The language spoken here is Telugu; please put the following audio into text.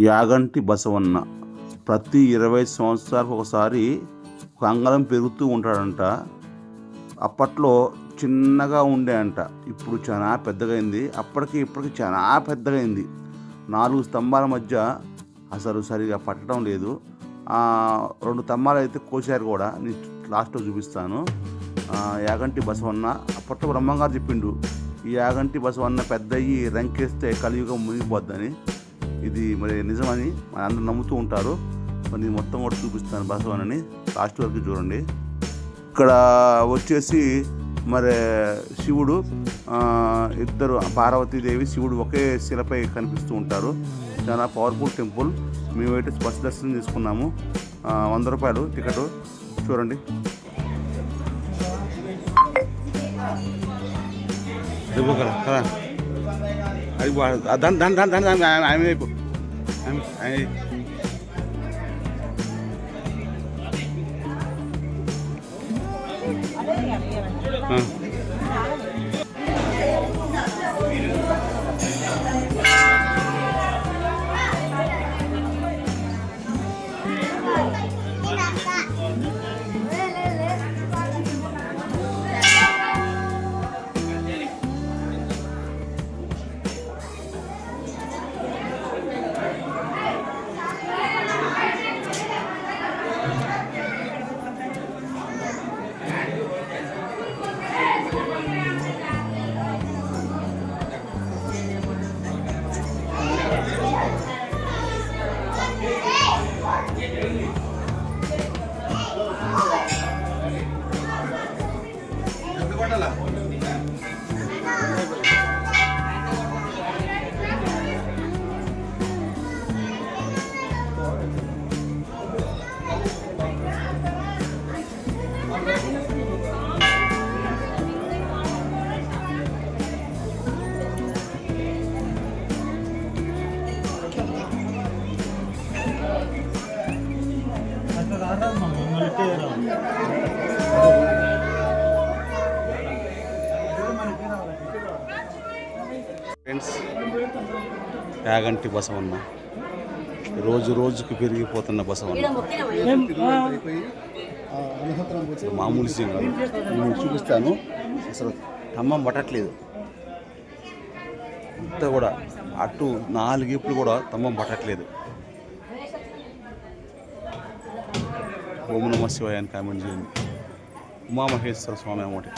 యాగంటి బసవన్న ప్రతి ఇరవై సంవత్సరాలకు ఒకసారి ఒక అంగళం పెరుగుతూ ఉంటాడంట. అప్పట్లో చిన్నగా ఉండే అంట. ఇప్పుడు చాలా పెద్దగైంది. అప్పటికి ఇప్పటికి చాలా పెద్దగైంది. నాలుగు స్తంభాల మధ్య అసలు సరిగా పట్టడం లేదు. రెండు స్తంభాలు అయితే కోసారు కూడా. నేను లాస్ట్లో చూపిస్తాను. యాగంటి బసవన్న అప్పట్లో బ్రహ్మంగారు చెప్పిండు. ఈ యాగంటి బసవన్న పెద్దయ్యి రంకేస్తే కలియుగం మునిగిపోద్దని. ఇది మరి నిజమని మన అందరూ నమ్ముతూ ఉంటారు. మరి నేను మొత్తం కూడా చూపిస్తాను బసవన్నని. లాస్ట్ వరకు చూడండి. ఇక్కడ వచ్చేసి మరి శివుడు ఇద్దరు పార్వతీదేవి శివుడు ఒకే శిలపై కనిపిస్తూ ఉంటారు. చాలా పవర్ఫుల్ టెంపుల్ మేమైతే బస్ దర్శనం తీసుకున్నాము వంద రూపాయలు టికెట్. చూడండి. రేపు కదా కదా అది బా- దాని దాని దాని దాని దాని ఆమె- ఆమె వైపు. ఆమె- ఫ్రెండ్స్ యాగంటి బసవన్న. రోజు రోజుకు పెరిగిపోతున్న బసవన్న. మామూలు విషయం కాదు. నేను చూపిస్తాను. అసలు స్తంభం పట్టట్లేదు. అంతా కూడా అటు నాలుగేపులు కూడా స్తంభం పట్టట్లేదు. ఓం నమ శివాయ అని కామెంట్ చేయండి. ఉమామహేశ్వర స్వామి అన్నమాట